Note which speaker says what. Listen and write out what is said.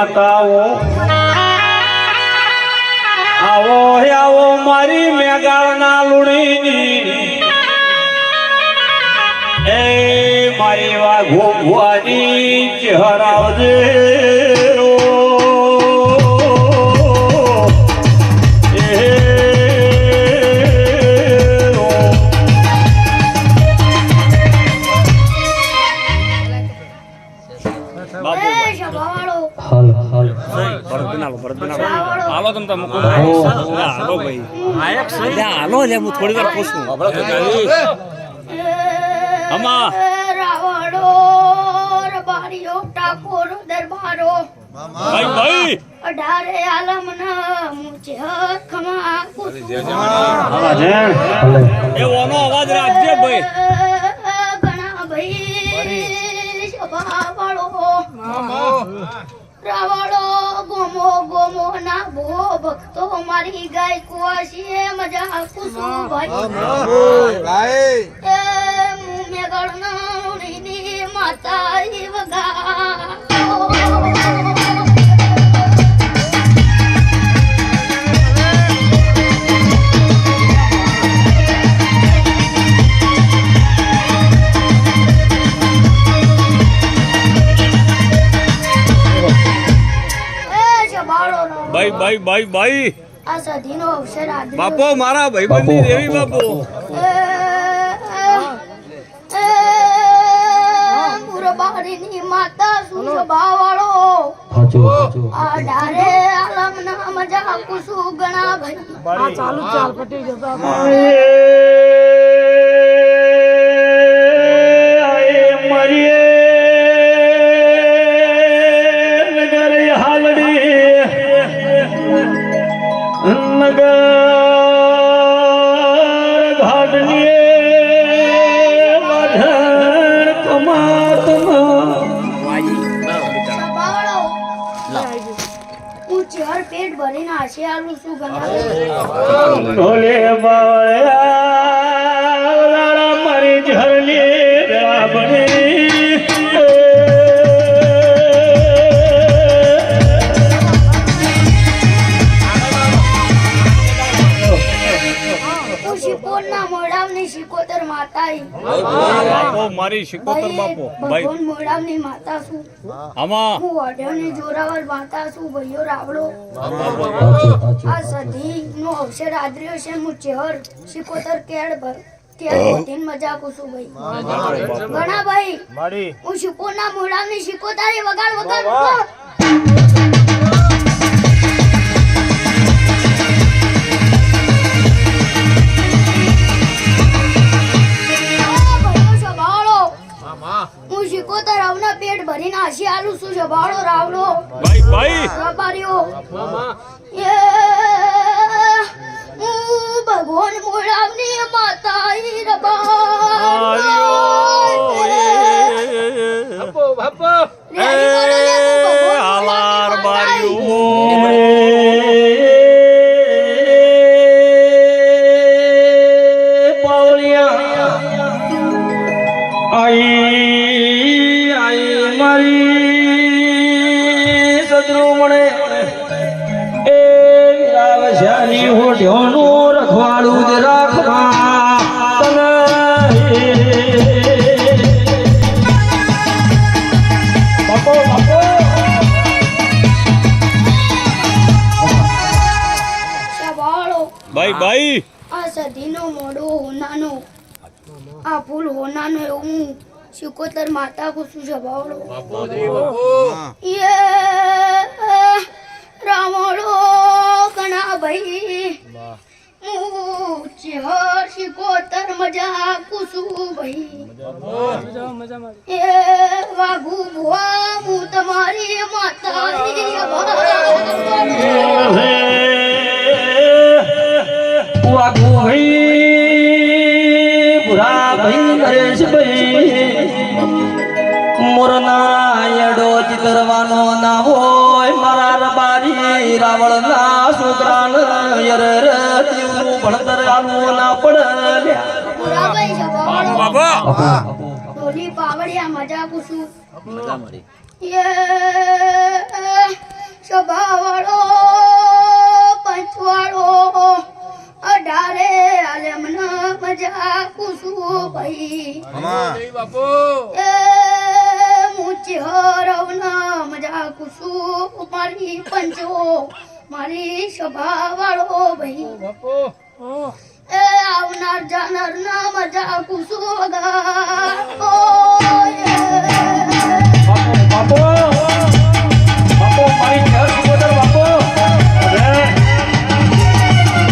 Speaker 1: માતાઓ. આવો હે આવો મારી મેગાળના લુણીની. એ મારી વાઘો ભુવાની ચેહર
Speaker 2: હાલો
Speaker 3: તમ તમે. હાલો ભાઈ. હાલો લે હું થોડી વાર પૂછું. અમા.
Speaker 4: ટાકોર દરબારો.
Speaker 3: ભાઈ ભાઈ.
Speaker 4: અઢારે આલમના મુજે હક ખમા
Speaker 2: હાલે
Speaker 3: એ ઓનો અવાજ રાખજે ભાઈ.
Speaker 4: ઘણા ભાઈ મજા કુસુમ ભાઈ એ મુમે ગણની માતા ઈ વગા એ જબાળો નો
Speaker 3: ભાઈ ભાઈ ભાઈ ભાઈ
Speaker 4: આ સધીનો અવસર આદર્યો
Speaker 3: બાપો મારા ભાઈબંધની. દેવી બાપો.
Speaker 4: મુરબારીની માતા
Speaker 2: હાચું હાચું.
Speaker 4: આ ડારે આલમના મજા કુસુ ગણા ભાઈ સ્વભાવવાળો ભરીને હશે આલું શું ગણા
Speaker 1: ઢોલે બાવળિયા મારી
Speaker 4: શિકોતર
Speaker 3: બાપો. ભાઈ.
Speaker 4: ભગવાન મોડાવની માતા છું.
Speaker 3: આમાં
Speaker 4: હું ઓઢવની જોરાવર માતા છું ભાઈઓ રાવડો આ સધી નો અવસર આદર્યો છે હું ચેહર શિકોતર કેળ ભર મજા છું ભાઈ. ઘણા ભાઈ
Speaker 1: મારી.
Speaker 4: હું શિકોના મોડાવની શિકોતારી વગાડ વગાડ આશી આલું છું? સંભાળો રાવડો
Speaker 3: ભાઈ ભાઈ!
Speaker 4: વેપારીઓ? એ હું ભગવાન મોડાવની માતા ઈ રબારીઓ.
Speaker 3: બારીઓ.
Speaker 1: આઈ વિરાવશાની હોઠ્યોનું રખવાડું જ રાખવા બાપો બાપો
Speaker 3: ભાઈ ભાઈ.
Speaker 4: આ સધીનો મોડો હોનાનો. આ ફૂલ હોનાનો એવું શિકોતર માતા કુસુ જબાવડો યે એ વાઘુ ભુવા હું તમારી માતા
Speaker 1: વાગુ ભાઈ ભૂરા ભાઈ નરેશભાઈ મોરના યડો ચિતરવાનો ના હોય મારા રબારી રાવળ ના યર ભણતર આલવું ના પડે.
Speaker 4: પુરાભાઈ
Speaker 3: બાપા
Speaker 2: બાપુ
Speaker 4: મારી પાવડિયા મજા પૂછું?
Speaker 3: મજા મળી.
Speaker 4: યે સભાવાળો પંચવાળો અઢારે આલમના મજા પૂછું ભાઈ. એ મુચી હરવના મજા પૂછું મારી પંચો મારી સભાવાળો ભાઈ. એ આવનાર જાનાર ના મજા પૂછું યે